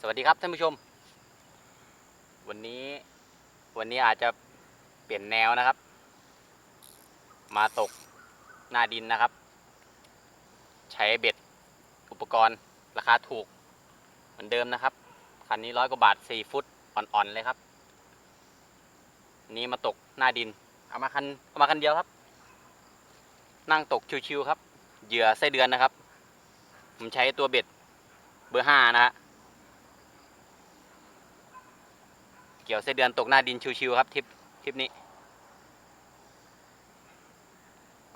สวัสดีครับท่านผู้ชม วันนี้วันนี้อาจจะเปลี่ยนแนวนะครับ มาตกหน้าดินนะครับ ใช้เบ็ดอุปกรณ์ราคาถูกเหมือนเดิมนะครับ คันนี้ร้อยกว่าบาทสี่ฟุตอ่อนๆเลยครับ นี่มาตกหน้าดิน เอามาคันเอามาคันเดียวครับ นั่งตกชิวๆครับ เหยื่อไส้เดือนนะครับ ผมใช้ตัวเบ็ดเบอร์ห้านะฮะ เกี่ยวไส้เดือนตกหน้าดินชิวๆครับทริปทริปนี้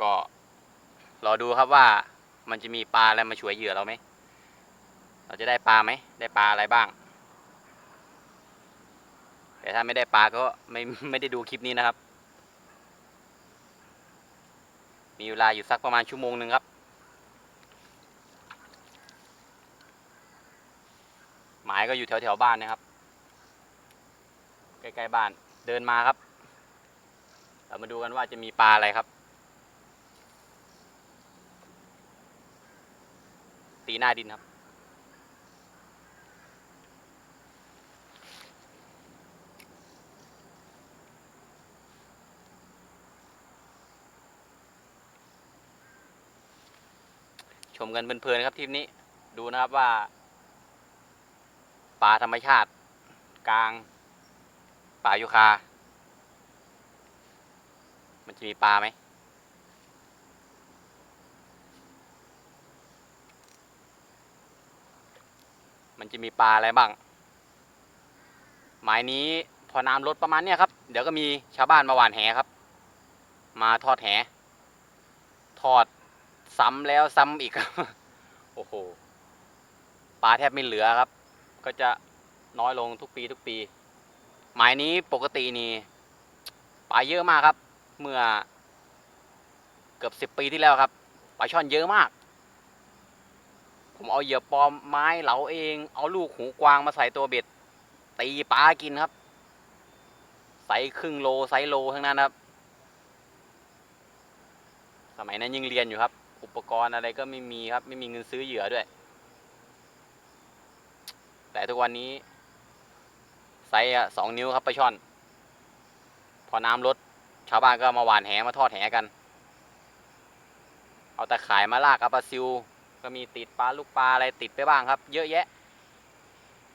ก็รอดูครับว่ามันจะมีปลาอะไรมาช่วยเหยื่อเราไหม เราจะได้ปลาไหม ได้ปลาอะไรบ้าง แต่ถ้าไม่ได้ปลาก็ไม่ไม่ได้ดูคลิปนี้นะครับ มีเวลาอยู่สักประมาณชั่วโมงหนึ่งครับ หมายก็อยู่แถวแถวบ้านนะครับ ใกล้ๆบ้าน เดินมาครับ เรามาดูกันว่าจะมีปลาอะไรครับ ตีหน้าดินครับ ชมกันเพลินๆครับทริปนี้ ดูนะครับว่าปลาธรรมชาติกลาง ป่ายูคา มันจะมีปลาไหม มันจะมีปลาอะไรบ้าง หมายนี้พอน้ำลดประมาณเนี้ยครับ เดี๋ยวก็มีชาวบ้านมาหว่านแหครับ มาทอดแห ทอดซ้ำแล้วซ้ำอีกครับโอ้โห ปลาแทบไม่เหลือครับ ก็จะน้อยลงทุกปีทุกปี หมายนี้ปกตินี่ปลาเยอะมากครับ เมื่อเกือบสิบปีที่แล้วครับปลาช่อนเยอะมาก ผมเอาเหยื่อปลอมไม้เหลาเอง เอาลูกหูกวางมาใส่ตัวเบ็ด ตีปลากินครับใส่ครึ่งโลไซส์โลทั้งนั้นครับ สมัยนั้นยังเรียนอยู่ครับ อุปกรณ์อะไรก็ไม่มีครับ ไม่มีเงินซื้อเหยื่อด้วย แต่ทุกวันนี้ ไซส์อะสองนิ้วครับปลาช่อน พอน้ำลดชาวบ้านก็มาหวานแหมาทอดแหกัน เอาแต่ขายมาลากอาปลาซิว ก็มีติดปลาลูกปลาอะไรติดไปบ้างครับ เยอะแยะ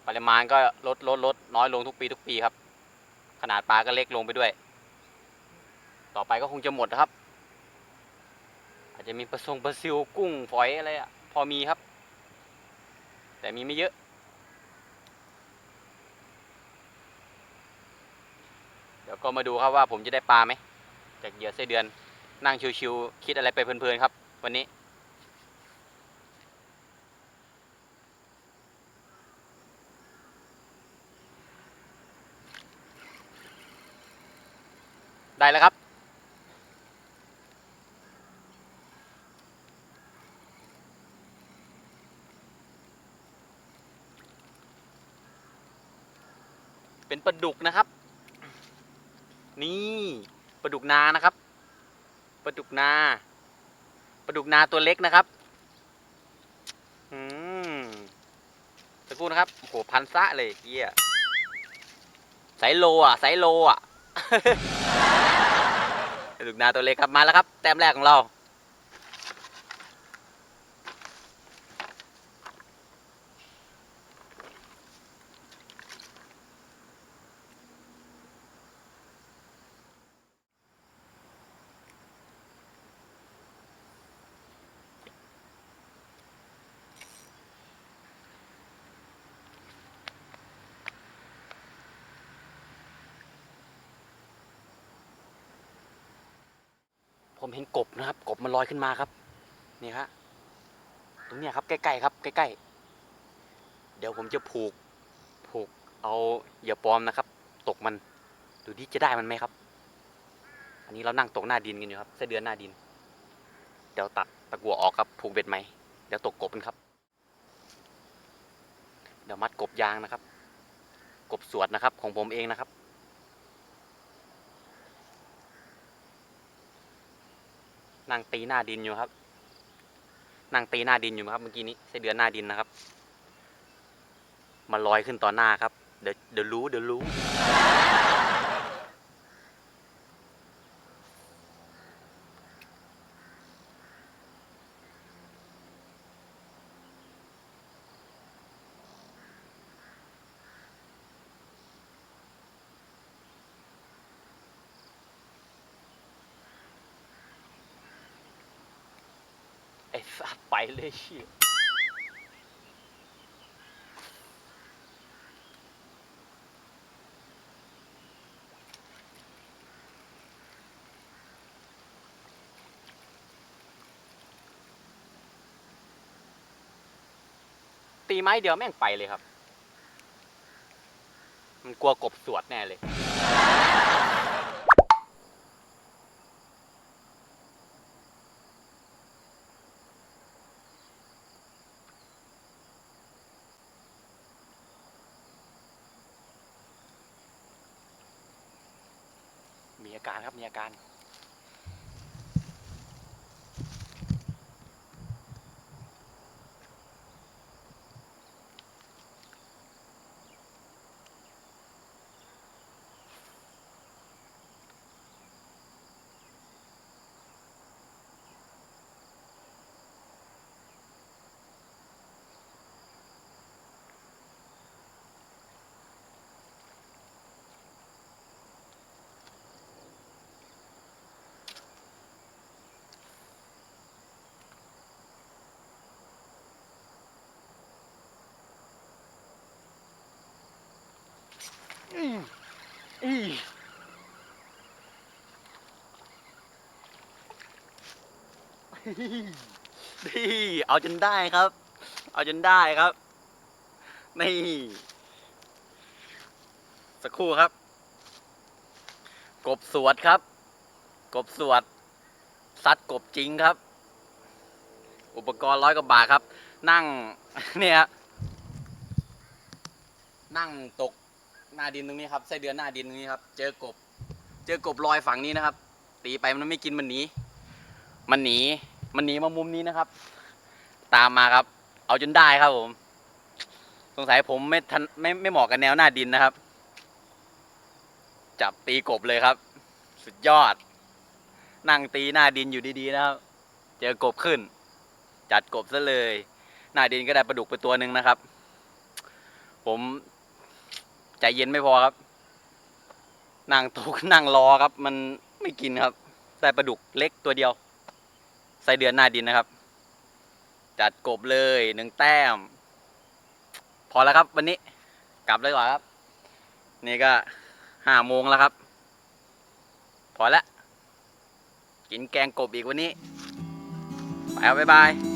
ปริมาณก็ลดลดลดน้อยลงทุกปีทุกปีครับ ขนาดปลาก็เล็กลงไปด้วย ต่อไปก็คงจะหมดครับ อาจจะมีปลาทรงปลาซิวกุ้งฝอยอะไรอะพอมีครับ แต่มีไม่เยอะ เดี๋ยว ก็มาดูครับว่าผมจะได้ปลาไหม จากเหยื่อไส้เดือน นั่งชิวๆคิดอะไรไปเพลินๆครับ วันนี้ ได้แล้วครับ เป็นปลาดุกนะครับ นี่ปลาดุกนานะครับปลาดุกนาปลาดุกนาตัวเล็กนะครับอืมสักครู่นะครับโอ้โหพันซะเลยเยี่ยสายโลอะสายโลอะปลาดุกนาตัวเล็กครับมาแล้วครับ แต้มแรกของเรา ผมเห็นกบนะครับ กบมันลอยขึ้นมาครับ นี่ฮะตรงเนี้ยครับใกล้ๆครับใกล้ๆ เดี๋ยวผมจะผูกผูกเอาเหยื่อปลอมนะครับ ตกมันดูดิจะได้มันไหมครับ อันนี้เรานั่งตกหน้าดินกันอยู่ครับไส้เดือนหน้าดิน เดี๋ยวตัดตะกั่วออกครับผูกเบ็ดไหมเดี๋ยวตกกบกันครับ เดี๋ยวมัดกบยางนะครับ กบสวดนะครับของผมเองนะครับ นั่งตีหน้าดินอยู่ครับ นั่งตีหน้าดินอยู่ครับเมื่อกี้นี้ไส้เดือนหน้าดินนะครับ มาลอยขึ้นต่อหน้าครับ เดี๋ยวเดี๋ยวรู้เดี๋ยวรู้ ไอ้สัตว์ไปเลยเชี่ยตีไม้เดียวแม่งไปเลยครับ มันกลัวกบสวดแน่เลย มี อาการครับมีอาการ อีอีนี่เอาจนได้ครับ เอาจนได้ครับ นี่ สักครู่ครับ กบสวดครับ กบสวดซัดกบจริงครับ อุปกรณ์ร้อยกว่าบาทครับ นั่งเนี่ยนั่งตก หน้าดินตรงนี้ครับไส้เดือนหน้าดินตรงนี้ครับ เจอกบ เจอกบลอยฝั่งนี้นะครับ ตีไปมันไม่กินมันหนี มันหนี มันหนีมามุมนี้นะครับ ตามมาครับ เอาจนได้ครับผม สงสัยผมไม่ทันไม่ไม่เหมาะกับแนวหน้าดินนะครับ จับตีกบเลยครับ สุดยอด นั่งตีหน้าดินอยู่ดีๆนะครับ เจอกบขึ้น จัดกบซะเลย หน้าดินก็ได้ปลาดุกไปตัวหนึ่งนะครับ ผม ใจเย็นไม่พอครับ นั่งตกนั่งรอครับ มันไม่กินครับได้ปลาดุกเล็กตัวเดียวไส้เดือนหน้าดินนะครับ จัดกบเลยหนึ่งแต้ม พอแล้วครับ วันนี้กลับเลยก่อนครับ นี่ก็ห้าโมงแล้วครับ พอแล้วกินแกงกบอีกวันนี้ไปครับบ๊ายบาย